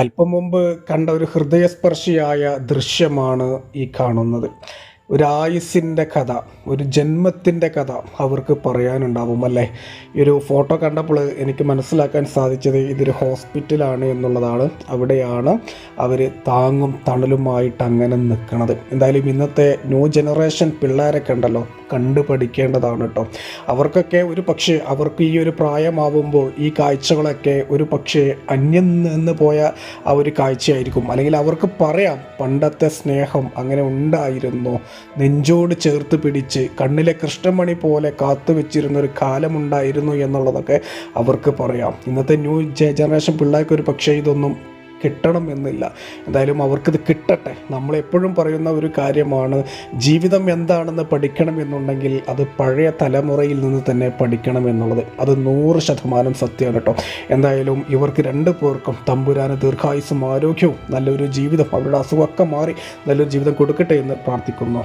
അല്പം മുമ്പ് കണ്ട ഒരു ഹൃദയസ്പർശിയായ ദൃശ്യമാണ് ഈ കാണുന്നത്. ഒരു ആയുസിന്റെ കഥ ഒരു ജന്മത്തിന്റെ കഥ അവർക്ക് പറയാനുണ്ടാവും അല്ലേ? ഈ ഒരു ഫോട്ടോ കണ്ടപ്പോൾ എനിക്ക് മനസ്സിലാക്കാൻ സാധിച്ചത് ഇതൊരു ഹോസ്പിറ്റലാണ് എന്നുള്ളതാണ്. അവിടെയാണ് അവർ താങ്ങും തണലുമായിട്ട് അങ്ങനെ നിൽക്കുന്നത് എന്തായാലും ഇന്നത്തെ ന്യൂ ജനറേഷൻ പിള്ളേരൊക്കെ ഉണ്ടല്ലോ കണ്ടു പഠിക്കേണ്ടതാണ് കേട്ടോ. അവർക്കൊക്കെ ഒരു പക്ഷേ അവർക്ക് ഈ ഒരു പ്രായമാവുമ്പോൾ ഈ കാഴ്ചകളൊക്കെ ഒരു പക്ഷേ അന്യം നിന്ന് പോയ ആ ഒരു കാഴ്ചയായിരിക്കും. അല്ലെങ്കിൽ അവർക്ക് പറയാം പണ്ടത്തെ സ്നേഹം അങ്ങനെ ഉണ്ടായിരുന്നു നെഞ്ചോട് ചേർത്ത് പിടിച്ച് കണ്ണിലെ കൃഷ്ണമണി പോലെ കാത്തു വെച്ചിരുന്നൊരു കാലമുണ്ടായിരുന്നു എന്നുള്ളതൊക്കെ അവർക്ക് പറയാം. ഇന്നത്തെ ന്യൂ ജനറേഷൻ പിള്ളേർക്ക് ഒരു പക്ഷേ ഇതൊന്നും കിട്ടണം എന്നില്ല എന്തായാലും അവർക്കിത് കിട്ടട്ടെ. നമ്മളെപ്പോഴും പറയുന്ന ഒരു കാര്യമാണ് ജീവിതം എന്താണെന്ന് പഠിക്കണം എന്നുണ്ടെങ്കിൽ അത് പഴയ തലമുറയിൽ നിന്ന് തന്നെ പഠിക്കണം എന്നുള്ളത് അത് നൂറ് ശതമാനം സത്യമാണ് കേട്ടോ. എന്തായാലും ഇവർക്ക് രണ്ട് പേർക്കും തമ്പുരാന് ദീർഘായുസും ആരോഗ്യവും നല്ലൊരു ജീവിതം അവരുടെ അസുഖമൊക്കെ മാറി നല്ലൊരു ജീവിതം കൊടുക്കട്ടെ എന്ന് പ്രാർത്ഥിക്കുന്നു.